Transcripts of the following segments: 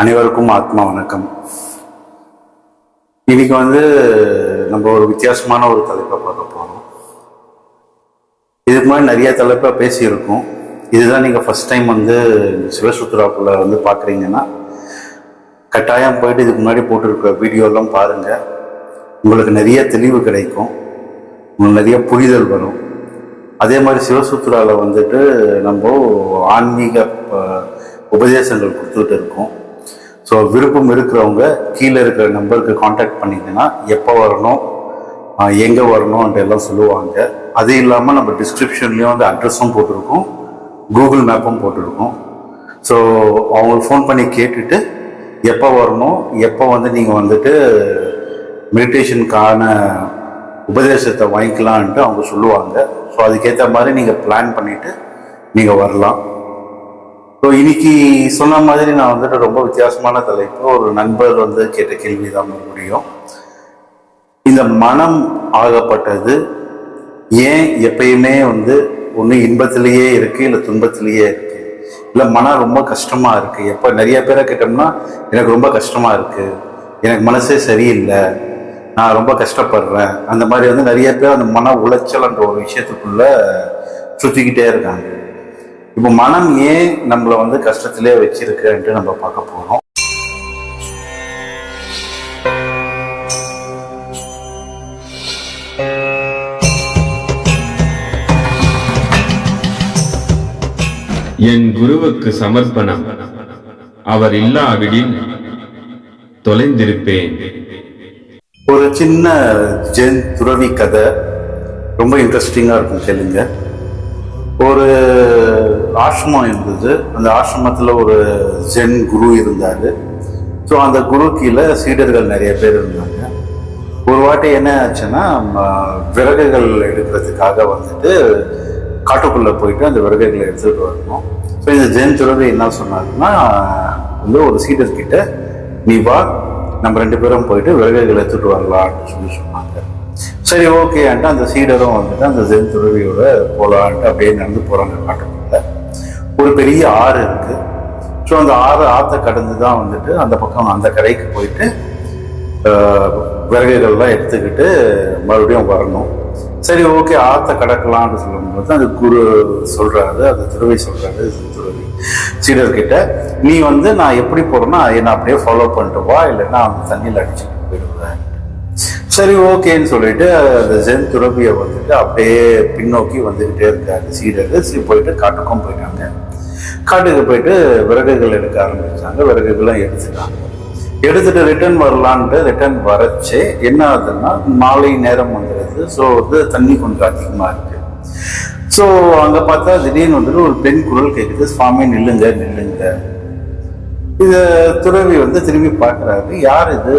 அனைவருக்கும் ஆத்மா வணக்கம். இன்னைக்கு வந்து நம்ம ஒரு வித்தியாசமான ஒரு தலைப்பை பார்க்க போகிறோம் இதுக்கு முன்னாடி நிறைய தலைப்பை பேசியிருக்கோம். இதுதான் நீங்கள் ஃபஸ்ட் டைம் வந்து சிவசுத்ராக்குள்ள வந்து பார்க்குறீங்கன்னா கட்டாயம் போயிட்டு இதுக்கு முன்னாடி போட்டிருக்க வீடியோலாம் பாருங்கள் உங்களுக்கு நிறைய தெளிவு கிடைக்கும். உங்களுக்கு நிறைய புரிதல் வரும். அதே மாதிரி சிவசூத்ராவில் வந்துட்டு நம்ம ஆன்மீக உபதேசங்கள் கொடுத்துட்டு இருக்கோம். ஸோ விருப்பம் இருக்கிறவங்க கீழே இருக்கிற நம்பருக்கு காண்டாக்ட் பண்ணிங்கன்னா எப்போ வரணும் எங்கே வரணும்ன்ட்டு எல்லாம் சொல்லுவாங்க. அது இல்லாமல் நம்ம டிஸ்கிரிப்ஷன்லேயும் வந்து அட்ரஸும் போட்டிருக்கோம். கூகுள் மேப்பும் போட்டிருக்கோம். ஸோ அவங்களுக்கு ஃபோன் பண்ணி கேட்டுட்டு எப்போ வரணும் எப்போ வந்து நீங்கள் வந்துட்டு மெடிடேஷனுக்கான உபதேசத்தை வாங்கிக்கலான்ட்டு அவங்க சொல்லுவாங்க. ஸோ அதுக்கேற்ற மாதிரி நீங்கள் பிளான் பண்ணிவிட்டு நீங்கள் வரலாம். ஸோ இன்னைக்கு சொன்ன மாதிரி நான் வந்துட்டு ரொம்ப வித்தியாசமான தலைப்பு. ஒரு நண்பர் வந்து கேட்ட கேள்வி தான் முடியும். இந்த மனம் ஆகப்பட்டது ஏன் எப்பயுமே வந்து ஒன்று இன்பத்திலேயே இருக்கு இல்லை துன்பத்திலேயே இருக்கு? இல்லை மனம் ரொம்ப கஷ்டமா இருக்கு? எப்போ நிறைய பேரை கேட்டோம்னா எனக்கு ரொம்ப கஷ்டமா இருக்கு. எனக்கு மனசே சரியில்லை. நான் ரொம்ப கஷ்டப்படுறேன். அந்த மாதிரி வந்து நிறைய பேர் அந்த மன உளைச்சல்ன்ற ஒரு விஷயத்துக்குள்ள சுற்றிக்கிட்டே இருக்காங்க. இப்போ மனம் ஏன் நம்மளை வந்து கஷ்டத்திலே வச்சிருக்குன்ட்டு நம்ம பார்க்க போறோம். என் குருவுக்கு சமர்ப்பணம். அவர் இல்லாவிடில் தொலைந்திருப்பேன். ஒரு சின்ன ஜென் துறவி கதை. ரொம்ப இன்ட்ரெஸ்டிங்காக இருக்கும் கேளுங்க. ஒரு ஆசிரமம் இருந்தது. அந்த ஆசிரமத்தில் ஒரு ஜென் குரு இருந்தார். ஸோ அந்த குரு கீழே சீடர்கள் நிறைய பேர் இருந்தாங்க. ஒரு வாட்டி என்ன ஆச்சுன்னா ம, விறகுகள் எடுக்கிறதுக்காக வந்துட்டு காட்டுக்குள்ளே போயிட்டு அந்த விறகுகளை எடுத்துகிட்டு வரணும். ஸோ இந்த ஜென் துறவி என்ன சொன்னாருன்னா வந்து ஒரு சீடர்கிட்ட நீ வா நம்ம ரெண்டு பேரும் போயிட்டு விறகுகள் எடுத்துகிட்டு வரலான்னு சொல்லி சொன்னாங்க. சரி ஓகே அந்த சீடரும் வந்துட்டு அந்த ஜென் துறவியோட போகலான்ட்டு அப்படியே நடந்து போகிறாங்க காட்டுக்குள்ள. ஒரு பெரிய ஆறு இருக்கு. ஸோ அந்த ஆறு ஆற்றை கடந்து தான் வந்துட்டு அந்த பக்கம் அந்த கரைக்கு போயிட்டு விறகுகள்லாம் எடுத்துக்கிட்டு மறுபடியும் வரணும். சரி ஓகே ஆற்றை கடக்கலாம்னு சொல்லும்போது அந்த குரு சொல்றாரு அந்த துறவி சொல்றாரு துறவி சீடர்கிட்ட நீ வந்து நான் எப்படி போறேன்னா என்னை அப்படியே ஃபாலோ பண்ணிட்டு வா இல்லைன்னா அந்த தண்ணியில் அடிச்சுட்டு போயிடுவேன். சரி ஓகேன்னு சொல்லிட்டு அந்த ஜென் துறவியை வந்துட்டு அப்படியே பின்னோக்கி வந்துக்கிட்டே இருக்காரு. சீடர் சரி போயிட்டு காட்டுக்கும் போயிட்டாங்க. காட்டுக்கு போயிட்டு விறகுகள் எடுக்க ஆரம்பிச்சாங்க. விறகுகளும் எடுத்துட்டாங்க. எடுத்துட்டு ரிட்டர்ன் வரலான்ட்டு ரிட்டர்ன் வரச்சு என்ன ஆகுதுன்னா மாலை நேரம் வந்துடுது ஸோ வந்து தண்ணி கொஞ்சம் அதிகமாக இருக்கு. ஸோ அங்கே பார்த்தா திடீர்னு வந்துட்டு ஒரு பெண் குரல் கேட்குது சுவாமி நில்லுங்க நில்லுங்க. இத துறவி வந்து திரும்பி பார்க்குறாரு. யார் இது?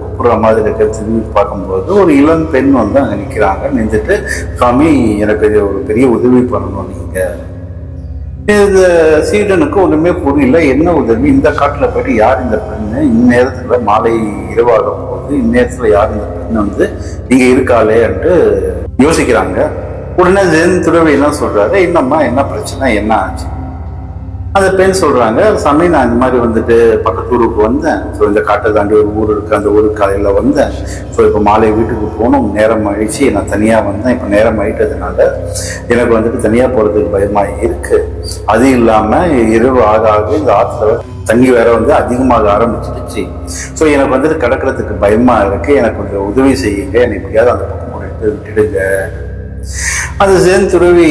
கூப்பிட்ற மாதிரி இருக்க திரும்பி பார்க்கும்போது ஒரு இளம் பெண் வந்து அங்கே நிற்கிறாங்க நின்றுட்டு சுவாமி எனக்கு ஒரு பெரிய உதவி பண்ணணும் நீங்கள் இந்த சீடனுக்கு ஒன்றுமே புரியல. என்ன உதவி? இந்த காட்டில் போயிட்டு யார் இந்த பெண்ணு? இந்நேரத்தில் மாலை இரவாகும் போது இந்நேரத்தில் யார் இந்த பெண்ணு வந்து நீங்கள் இருக்காளேன்ட்டு யோசிக்கிறாங்க. உடனே ஜென் துறவி என்ன சொல்கிறாரு என்னம்மா என்ன பிரச்சனை? என்ன ஆச்சு? அந்த பெண் சொல்றாங்க சாமி நான் இந்த மாதிரி வந்துட்டு பக்கத்து ஊருக்கு வந்தேன். ஸோ இந்த காட்டை தாண்டி ஒரு ஊர் இருக்கு. அந்த ஊருக்கு காலையில் வந்தேன். ஸோ இப்போ மாலை வீட்டுக்கு போகணும். நேரம் ஆயிடுச்சு. நான் தனியாக வந்தேன். இப்போ நேரம் ஆயிட்டதுனால எனக்கு வந்துட்டு தனியாக போகிறதுக்கு பயமாக இருக்கு. அது இல்லாமல் இரவு ஆக ஆக இந்த ஆற்றுல தண்ணி வேற வந்து அதிகமாக ஆரம்பிச்சிடுச்சு. ஸோ எனக்கு வந்துட்டு கிடக்கிறதுக்கு பயமாக இருக்கு. எனக்கு கொஞ்சம் உதவி செய்யுங்க. எனக்கு எப்படியாவது அந்த பக்கம் விட்டுடுங்க. அந்த ஜென் துறவி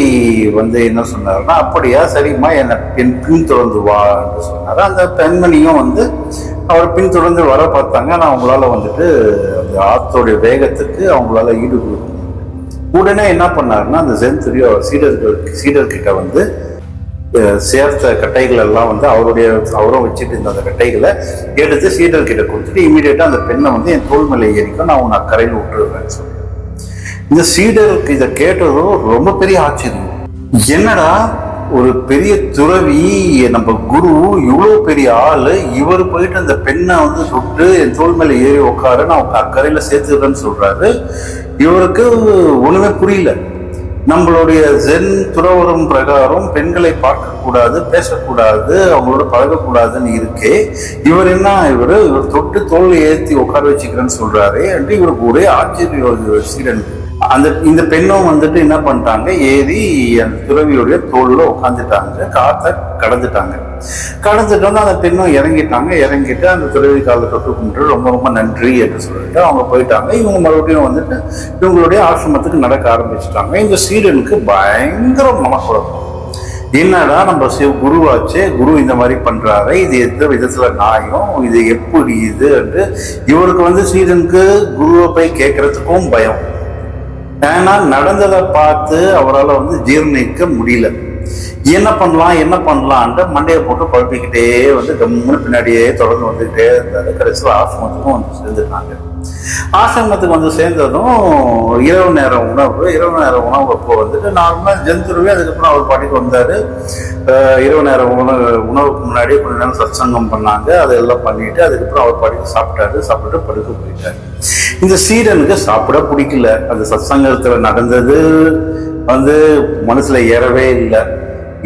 வந்து என்ன சொன்னார்னா அப்படியா சரிம்மா என்னை என் பின்தொடர்ந்து வா என்று சொன்னார். அந்த பெண்மணியும் வந்து அவர் பின்தொடர்ந்து வர பார்த்தாங்க. ஆனால் அவங்களால வந்துட்டு அந்த ஆத்தோடைய வேகத்துக்கு அவங்களால ஈடுபடுத்த உடனே என்ன பண்ணாருன்னா அந்த ஜென் துறவி அவர் சீடர்கள் சீடர்கிட்ட வந்து சேர்த்த கட்டைகள் எல்லாம் வந்து அவருடைய அவரும் வச்சுட்டு இருந்த அந்த கட்டைகளை எடுத்து சீடர்கிட்ட கொடுத்துட்டு இமீடியட்டாக அந்த பெண்ணை வந்து என் தோல் மேலே ஏறிக்கும் நான் உன்னை கரையில் விட்டுருவேன் சொல்லி இந்த சீடருக்கு இதை கேட்டதும் ரொம்ப பெரிய ஆச்சரியம். என்னடா ஒரு பெரிய துறவி நம்ம குரு இவ்வளோ பெரிய ஆள் இவர் போயிட்டு அந்த பெண்ணை வந்து சுட்டு என் தோல் மேலே ஏறி உட்காரு நான் அக்கறையில் சேர்த்துக்கிறேன்னு சொல்கிறாரு இவருக்கு ஒன்றுமே புரியல. நம்மளுடைய ஜென் துறவரம் பிரகாரம் பெண்களை பார்க்கக்கூடாது பேசக்கூடாது அவங்களோட பழகக்கூடாதுன்னு இருக்கே. இவர் என்ன இவர்? இவர் தொட்டு தோல் ஏற்றி உட்கார வச்சுக்கிறேன்னு சொல்கிறாரு என்று இவருக்கு ஒரே ஆச்சரிய சீரன் அந்த இந்த பெண்ணும் வந்துட்டு என்ன பண்ணிட்டாங்க? ஏறி அந்த துறவியுடைய தோல்ல உட்காந்துட்டாங்க காத்த கடந்துட்டாங்க. கடந்துட்டோன்னா அந்த பெண்ணும் இறங்கிட்டாங்க. இறங்கிட்டு அந்த துறவி காலை தொட்டு கும்பிட்டு ரொம்ப ரொம்ப நன்றி என்று சொல்லிட்டு அவங்க போயிட்டாங்க. இவங்க மறுபடியும் வந்துட்டு இவங்களுடைய ஆசிரமத்துக்கு நடக்க ஆரம்பிச்சிட்டாங்க. இந்த சீடனுக்கு பயங்கர மனக்குழப்பம். என்னடா நம்ம சிவ குருவாச்சே குரு இந்த மாதிரி பண்றாரு இது எந்த விதத்துல நியாயம்? இது எப்படி இது? என்று இவருக்கு வந்து சீடனுக்கு குருவை போய் கேட்கறதுக்கும் பயம். ஏன்னா நடந்ததை பார்த்து அவரால் வந்து ஜீர்ணிக்க முடியல. என்ன பண்ணலாம் என்ன பண்ணலான்ட்டு மண்டையை போட்டு குழப்பிக்கிட்டே வந்து கம்முன்னு பின்னாடியே தொடர்ந்து வந்துக்கிட்டே இருந்தாரு. கடைசியில் ஆசிரமத்துக்கும் வந்து சேர்ந்துட்டாங்க. ஆசிரமத்துக்கு வந்து சேர்ந்ததும் இரவு நேரம் உணவு இரவு நேரம் உணவு அப்போ வந்துட்டு நார்மலாக ஜந்துருவே அதுக்கப்புறம் அவர் பாட்டிக்கு வந்தார். இரவு நேரம் உணவு உணவுக்கு முன்னாடியே கொஞ்ச நேரம் சத்சங்கம் பண்ணாங்க. அதெல்லாம் பண்ணிட்டு அதுக்கப்புறம் அவர் பாட்டிக்கு சாப்பிட்டாரு. சாப்பிட்டு படுக்க போயிட்டாரு. இந்த சீரனுக்கு சாப்பிட பிடிக்கல. அந்த சத்சங்கத்துல நடந்தது வந்து மனசுல ஏறவே இல்லை.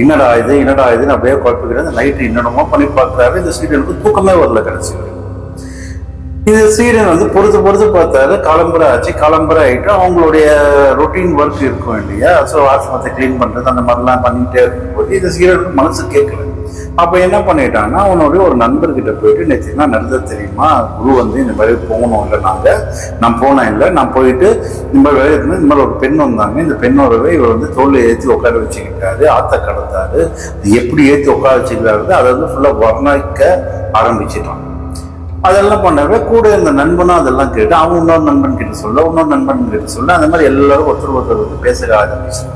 என்னடா இது? என்னடா இதுன்னு அப்படியே குழப்பிக்கிறது நைட்டு என்னென்னமோ பண்ணி பார்க்குறாரு. இந்த சீடனுக்கு தூக்கமே வரல கடைசி இது சீரியன் சீடன் வந்து பொறுத்து பொறுத்து பார்த்தாரு காலம்பரை ஆச்சு. காலம்பரை ஆகிட்டு அவங்களுடைய ரொட்டீன் ஒர்க் இருக்கும் இல்லையா? ஸோ ஆசிரமத்தை க்ளீன் பண்ணுறது அந்த மாதிரிலாம் பண்ணிகிட்டே இருக்கும்போது இந்த சீடனுக்கு மனசு கேட்கல. அப்போ என்ன பண்ணிட்டாங்கன்னா அவனுடைய ஒரு நண்பர்கிட்ட போயிட்டு நேற்று என்ன நடந்தது தெரியுமா? குரு வந்து இந்த மாதிரி போகணும் இல்லை நாங்கள் நான் போனேன் இல்லை. நான் போயிட்டு இந்த மாதிரி வேலை இருந்து இந்த மாதிரி ஒரு பெண் வந்தாங்க. இந்த பெண்ணோடவே இவர் வந்து தோல்லை ஏற்றி உட்கார வச்சுக்கிட்டாரு. ஆத்த கடத்தாரு. இது எப்படி ஏற்றி உட்கார வச்சுக்கிறாரு அதை வந்து ஃபுல்லாக வர்ணிக்க ஆரம்பிச்சிட்டான். அதெல்லாம் பண்ணவே கூட இருந்த நண்பனும் அதெல்லாம் கேட்டு அவன் இன்னொரு நண்பன் கிட்ட சொல்ல இன்னொரு நண்பன் கிட்ட சொல்ல அந்த மாதிரி எல்லாரும் ஒருத்தர் ஒருத்தர் வந்து பேச ஆரம்பிச்சாங்க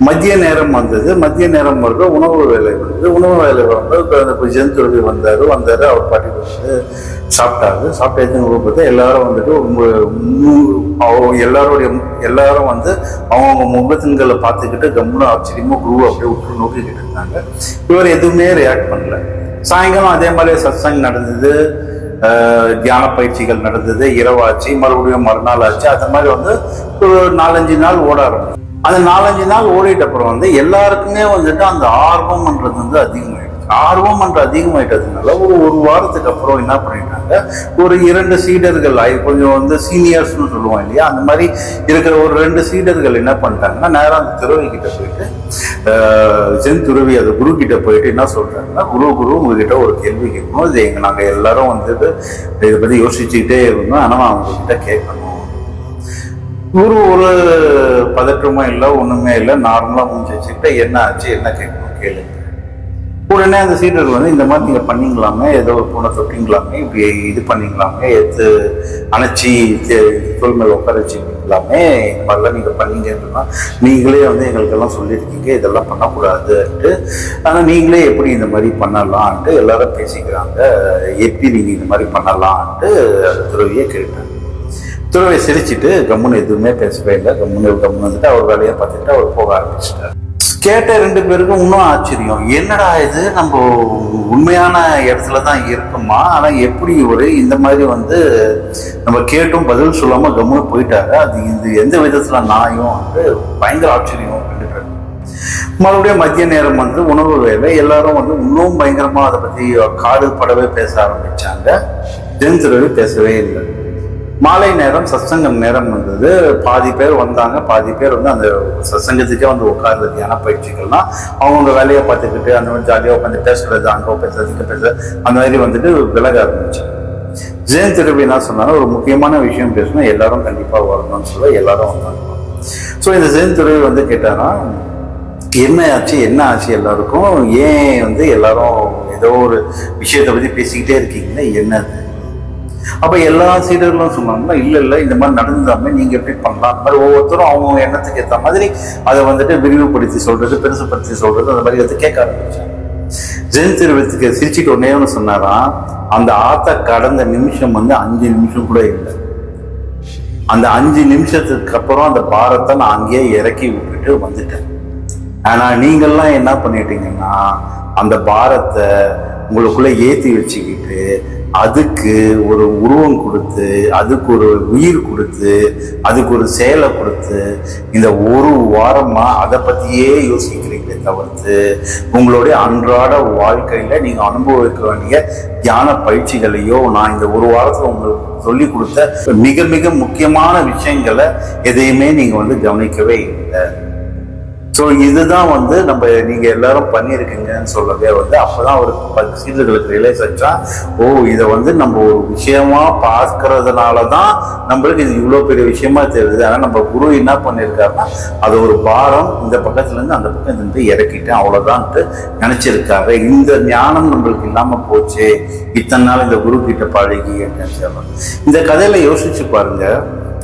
மதிய நேரம் வந்தது மதிய நேரம் வருது உணவு வேலை வந்தது உணவு வேலை வரும்போது அந்த ஜென்துருவி வந்தார் வந்தார் அவர் பாட்டி வந்து சாப்பிட்டாரு சாப்பிட்டாச்சு பார்த்தா எல்லாரும் வந்துட்டு ஒரு மு- எல்லாருடைய எல்லாரும் வந்து அவங்கவுங்க முகத்தின்களை பார்த்துக்கிட்டு கம்முன்னு ஆச்சரியமாக குருவை அப்படியே உற்று நோக்கிக்கிட்டு இருந்தாங்க. இவர் எதுவுமே ரியாக்ட் பண்ணல. சாயங்காலம் அதே மாதிரி சத்சங் நடந்தது தியான பயிற்சிகள் நடந்தது இரவாச்சு மறுபடியும் மறுநாள் ஆச்சு அந்த மாதிரி வந்து ஒரு நாலஞ்சு நாள் ஓட ஆரம்பிச்சு. அந்த நாலஞ்சு நாள் ஓடிட்ட அப்புறம் வந்து எல்லாருக்குமே வந்துட்டு அந்த ஆர்வம்ன்றது வந்து அதிகமாயிடுச்சு. ஆர்வம்ன்ற அதிகமாயிட்டதுனால ஒரு ஒரு வாரத்துக்கு அப்புறம் என்ன பண்ணிட்டாங்க? ஒரு இரண்டு சீடர்கள் ஆகி கொஞ்சம் வந்து சீனியர்ஸ்னு சொல்லுவோம் இல்லையா? அந்த மாதிரி இருக்கிற ஒரு ரெண்டு சீடர்கள் என்ன பண்ணிட்டாங்கன்னா நேரம் அந்த துறவி கிட்ட போயிட்டு சென் துறவி அது குரு கிட்ட போயிட்டு என்ன சொல்றாங்கன்னா குரு குரு உங்ககிட்ட ஒரு கேள்வி கேட்கணும் இது எங்க நாங்கள் எல்லாரும் வந்துட்டு இதை பத்தி யோசிச்சுக்கிட்டே இருந்தோம். ஆனால் அவங்க கிட்ட கேட்கணும். குரு ஒரு பதற்றமும் இல்லை ஒன்றுமே இல்லை. நார்மலாக முடிஞ்சு வச்சுக்கிட்ட என்ன ஆச்சு? என்ன கேட்கணும்? கேளுங்க. உடனே அந்த சீடர்கள் வந்து இந்த மாதிரி நீங்கள் பண்ணிங்களாமே ஏதோ ஒரு பொண்ணை தொட்டிங்களாமே இப்படி இது பண்ணிங்களாமே எடுத்து அணைச்சி தோல் மேல உட்கார வச்சுக்கலாமே இந்த மாதிரிலாம் நீங்கள் பண்ணீங்கன்னா நீங்களே வந்து எங்களுக்கெல்லாம் சொல்லியிருக்கீங்க இதெல்லாம் பண்ணக்கூடாதுன்ட்டு. ஆனால் நீங்களே எப்படி இந்த மாதிரி பண்ணலான்ட்டு எல்லாரும் பேசிக்கிறாங்க. எப்படி நீங்கள் இந்த மாதிரி பண்ணலான்ட்டு அந்த கேட்டாங்க துறவை சிரிச்சிட்டு கம்முன்னு எதுவுமே பேசவே இல்லை. கம்முன்னு கம்முன்னு வந்துட்டு அவர் வேலையை பார்த்துட்டு அவர் போக ஆரம்பிச்சிட்டார். கேட்ட ரெண்டு பேருக்கும் இன்னும் ஆச்சரியம். என்னடா இது? நம்ம உண்மையான இடத்துல தான் இருக்குமா? ஆனால் எப்படி ஒரு இந்த மாதிரி வந்து நம்ம கேட்டும் பதில் சொல்லாம கம்முன்னு போயிட்டாரு? அது இது எந்த விதத்தில் நாயும் வந்து பயங்கர ஆச்சரியம் ரெண்டு பேரும் மறுபடியும் மதிய நேரம் வந்து உணவு வேலை. எல்லாரும் வந்து இன்னும் பயங்கரமாக அதை பற்றி காடு படவே பேச ஆரம்பித்தாங்க ஜென்துறவி பேசவே இல்லை. மாலை நேரம் சத்சங்கம் நேரம் வந்தது பாதி பேர் வந்தாங்க பாதி பேர் வந்து அந்த சத்சங்கத்துக்கே வந்து உட்கார்ந்து தியான பயிற்சிகள்லாம் அவங்கவுங்க வேலையை பார்த்துக்கிட்டு அந்த மாதிரி ஜாலியாக உட்காந்து பேசுறது அங்கே பேசுறது இங்கே பேசுறது அந்த மாதிரி வந்துட்டு விலக ஆரம்பிச்சு ஜெயன் திருவி என்ன சொன்னாலும் ஒரு முக்கியமான விஷயம் பேசணும் எல்லாரும் கண்டிப்பாக வரணும்னு சொல்ல எல்லாரும் வந்தாங்க. ஸோ இந்த ஜெயன் துறவி வந்து கேட்டாரா என்ன ஆச்சு? என்ன ஆச்சு எல்லாருக்கும்? ஏன் வந்து எல்லாரும் ஏதோ ஒரு விஷயத்தை பற்றி பேசிக்கிட்டே இருக்கீங்கன்னா என்னது? அப்ப எல்லா சீடர்களும் சொன்னாங்கன்னா இல்ல இல்ல இந்த மாதிரி நடந்தாமே நீங்க எப்படி பண்ணலாம். மாதிரி ஒவ்வொருத்தரும் அவங்க எண்ணத்துக்கு ஏத்த மாதிரி அதை வந்துட்டு விரிவுபடுத்தி சொல்றது பெருசுப்படுத்தி சொல்றது அந்த மாதிரி அதை கேட்க ஆரம்பிச்சாங்க. ஜென் திருவத்துக்கு சிரிச்சுட்டு ஒன்னே ஒன்று சொன்னாராம் அந்த ஆத்த கடந்த நிமிஷம் வந்து அஞ்சு நிமிஷம் கூட இல்லை. அந்த அஞ்சு நிமிஷத்துக்கு அப்புறம் அந்த பாரத்தை நான் அங்கேயே இறக்கி விட்டுட்டு வந்துட்டேன். ஆனா நீங்கள்லாம் என்ன பண்ணிட்டீங்கன்னா அந்த பாரத்தை உங்களுக்குள்ள ஏத்தி வச்சுக்கிட்டு அதுக்கு ஒரு உருவம் கொடுத்து அதுக்கு ஒரு உயிர் கொடுத்து அதுக்கு ஒரு செயலை கொடுத்து இந்த ஒரு வாரமாக அதை பற்றியே யோசிக்கிறீங்களே தவிர்த்து உங்களுடைய அன்றாட வாழ்க்கையில் நீங்கள் அனுபவிக்க வேண்டிய தியான பயிற்சிகளையோ நான் இந்த ஒரு வாரத்தில் உங்களுக்கு சொல்லி கொடுத்த மிக மிக முக்கியமான விஷயங்களை எதையுமே நீங்கள் வந்து கவனிக்கவே இல்லை. ஸோ இதுதான் வந்து நம்ம நீங்க எல்லாரும் பண்ணியிருக்கீங்கன்னு சொல்லவே வந்து அப்பதான் ஒரு பத்து சீடர்களுக்கு ரியலைஸ் ஆச்சா ஓ இதை வந்து நம்ம ஒரு விஷயமா பார்க்கறதுனால தான் நம்மளுக்கு இது இவ்வளோ பெரிய விஷயமா தெரியுது. ஆனால் நம்ம குரு என்ன பண்ணியிருக்காருன்னா அது ஒரு பாரம் இந்த பக்கத்துலேருந்து அந்த பக்கம் இருந்து இறக்கிட்டேன் அவ்வளோதான்ட்டு நினைச்சிருக்காரு. இந்த ஞானம் நம்மளுக்கு இல்லாமல் போச்சு. இத்தனை நாள் இந்த குரு கிட்ட பழகி அப்படின்னு இந்த கதையில யோசிச்சு பாருங்க.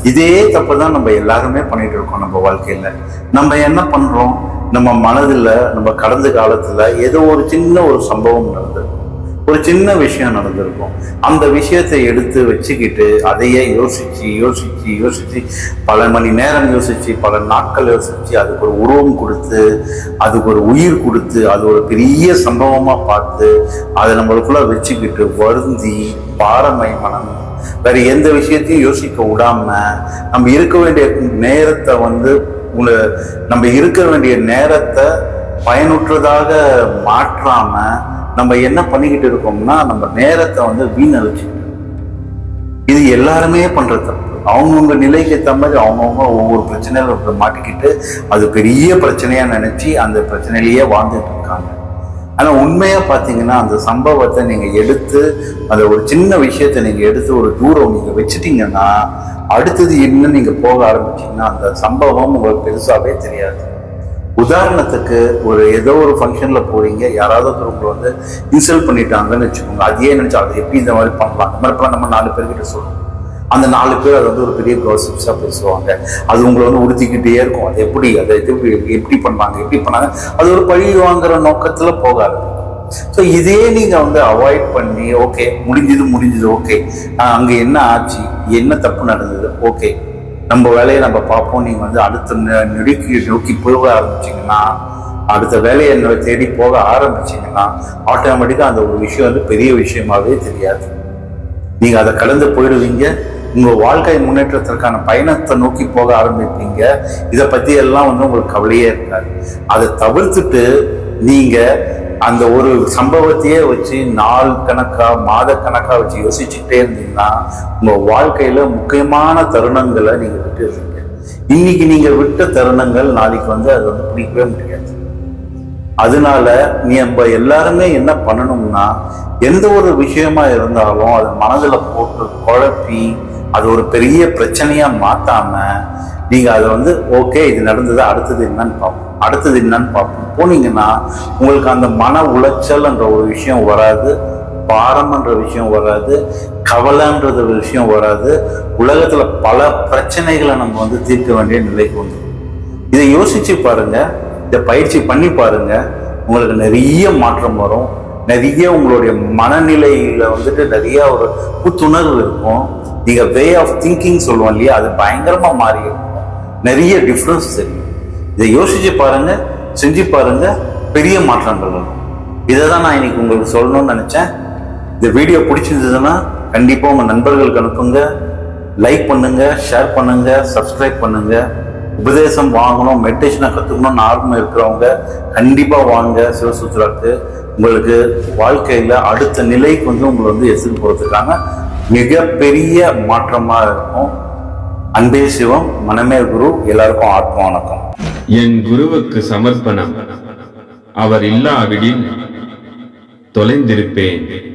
இதே தப்பு தான் நம்ம எல்லாருமே பண்ணிட்டு இருக்கோம் நம்ம வாழ்க்கையில. நம்ம என்ன பண்றோம்? நம்ம மனதில் நம்ம கடந்த காலத்துல ஏதோ ஒரு சின்ன ஒரு சம்பவம் நடந்தது. ஒரு சின்ன விஷயம் நடந்திருக்கும். அந்த விஷயத்தை எடுத்து வச்சுக்கிட்டு அதையே யோசிச்சு யோசிச்சு யோசிச்சு பல மணி நேரம் யோசிச்சு பல நாட்கள் யோசிச்சு அதுக்கு ஒரு உருவம் கொடுத்து அதுக்கு ஒரு உயிர் கொடுத்து அது ஒரு பெரிய சம்பவமா பார்த்து அதை நம்மளுக்குள்ள வச்சுக்கிட்டு வருந்தி பாரமை மனம் வேற எந்த விஷயத்தையும் யோசிக்க விடாம நம்ம இருக்க வேண்டிய நேரத்தை வந்து உங்களை நம்ம இருக்க வேண்டிய நேரத்தை பயனுற்றதாக மாற்றாம நம்ம என்ன பண்ணிக்கிட்டு இருக்கோம்னா நம்ம நேரத்தை வந்து வீணடிச்சுக்கிட்டு இது எல்லாருமே பண்ற தப்பு. அவங்கவுங்க நிலைக்கு ஏற்ற மாதிரி அவங்கவுங்க ஒவ்வொரு பிரச்சனையில மாட்டிக்கிட்டு அது பெரிய பிரச்சனையா நினைச்சு அந்த பிரச்சனையிலேயே வாழ்ந்துட்டு இருக்காங்க. ஆனால் உண்மையாக பார்த்தீங்கன்னா அந்த சம்பவத்தை நீங்கள் எடுத்து அந்த ஒரு சின்ன விஷயத்தை நீங்கள் எடுத்து ஒரு தூரம் நீங்கள் வச்சுட்டீங்கன்னா அடுத்தது என்ன நீங்கள் போக ஆரம்பிச்சீங்கன்னா அந்த சம்பவம் உங்களுக்கு பெருசாகவே தெரியாது. உதாரணத்துக்கு ஒரு ஏதோ ஒரு ஃபங்க்ஷனில் போகிறீங்க யாராவது ஒருத்தர் உங்களை வந்து இன்சல்ட் பண்ணிட்டாங்கன்னு வச்சுக்கோங்க. அதையே நினச்சா அதை எப்படி இந்த மாதிரி பண்ணலாம்? இந்த மாதிரி பண்ணலாம் நம்ம நாலு பேர்கிட்ட சொல்லுவோம் அந்த நாலு பேர் அதை வந்து ஒரு பெரிய காசிப்ஸாக பேசுவாங்க. அது உங்களை வந்து உறுத்திக்கிட்டே இருக்கும். அது எப்படி அதை இது எப்படி பண்ணாங்க எப்படி பண்ணாங்க? அது ஒரு பழி வாங்குற நோக்கத்தில் போகாது. ஸோ இதே நீங்கள் வந்து அவாய்ட் பண்ணி ஓகே முடிஞ்சது முடிஞ்சது ஓகே அங்கே என்ன ஆச்சு என்ன தப்பு நடந்தது ஓகே நம்ம வேலையை நம்ம பார்ப்போம். நீங்கள் வந்து அடுத்த நெ- நோக்கி போக ஆரம்பிச்சிங்கன்னா அடுத்த வேலையை என்னை தேடி போக ஆரம்பிச்சிங்கன்னா ஆட்டோமேட்டிக்காக அந்த ஒரு விஷயம் வந்து பெரிய விஷயமாவே தெரியாது. நீங்கள் அதை கடந்து போயிடுவீங்க. உங்கள் வாழ்க்கை முன்னேற்றத்திற்கான பயணத்தை நோக்கி போக ஆரம்பிப்பீங்க. இதை பற்றி எல்லாம் வந்து உங்களுக்கு கவலையே இருக்காது. அதை தவிர்த்துட்டு நீங்கள் அந்த ஒரு சம்பவத்தையே வச்சு நாள் கணக்காக மாத கணக்காக வச்சு யோசிச்சுக்கிட்டே இருந்தீங்கன்னா உங்கள் வாழ்க்கையில் முக்கியமான தருணங்களை நீங்கள் விட்டுருவீங்க. இன்னைக்கு நீங்கள் விட்ட தருணங்கள் நாளைக்கு வந்து அது வந்து பிடிக்கவே முடியாது. அதனால நீ நம்ம எல்லாருமே என்ன பண்ணணும்னா எந்த ஒரு விஷயமா இருந்தாலும் அதை மனதில் போட்டு குழப்பி அது ஒரு பெரிய பிரச்சனையா மாத்தாம நீங்க அதை வந்து ஓகே இது நடந்தது அடுத்தது என்னன்னு பார்ப்போம் அடுத்தது என்னன்னு பார்ப்போம் போனீங்கன்னா உங்களுக்கு அந்த மன உளைச்சல்ன்ற ஒரு விஷயம் வராது பாரம்ன்ற விஷயம் வராது கவலைன்றது ஒரு விஷயம் வராது. உலகத்துல பல பிரச்சனைகளை நம்ம வந்து தீர்க்க வேண்டிய நிலைக்கு வந்துடும் இதை யோசிச்சு பாருங்க இதை பயிற்சி பண்ணி பாருங்க உங்களுக்கு நிறைய மாற்றம் வரும். நிறைய உங்களுடைய மனநிலையில வந்துட்டு நிறைய ஒரு புத்துணர்வு இருக்கும். நீங்க வே ஆஃப் திங்கிங் சொல்லுவோம் இல்லையா அது பயங்கரமா மாறி நிறைய டிஃப்ரென்ஸ் தெரியும் இதை யோசிச்சு பாருங்க செஞ்சு பாருங்க பெரிய மாற்றங்கள் வரும். இதை தான் நான் இன்னைக்கு உங்களுக்கு சொல்லணும்னு நினைச்சேன். இந்த வீடியோ பிடிச்சிருந்ததுன்னா கண்டிப்பாக உங்கள் நண்பர்களுக்கு அனுப்புங்க லைக் பண்ணுங்க ஷேர் பண்ணுங்க சப்ஸ்கிரைப் பண்ணுங்க. உபதேசம் வாங்கணும் மெடிடேஷனை கற்றுக்கணும்னு ஆர்வம் இருக்கிறவங்க கண்டிப்பாக வாங்க சிவசூத்ராக்கு உங்களுக்கு வாழ்க்கையில் அடுத்த நிலைக்கு வந்து உங்களை வந்து எடுத்துட்டு போகிறதுக்கான மிகப்பெரிய மாற்றமாக இருக்கும். அன்பே சிவம் மனமே குரு எல்லாருக்கும் ஆத்ம வணக்கம். என் குருவுக்கு சமர்ப்பணம். அவர் இல்லாவிடில் தொலைந்திருப்பேன்.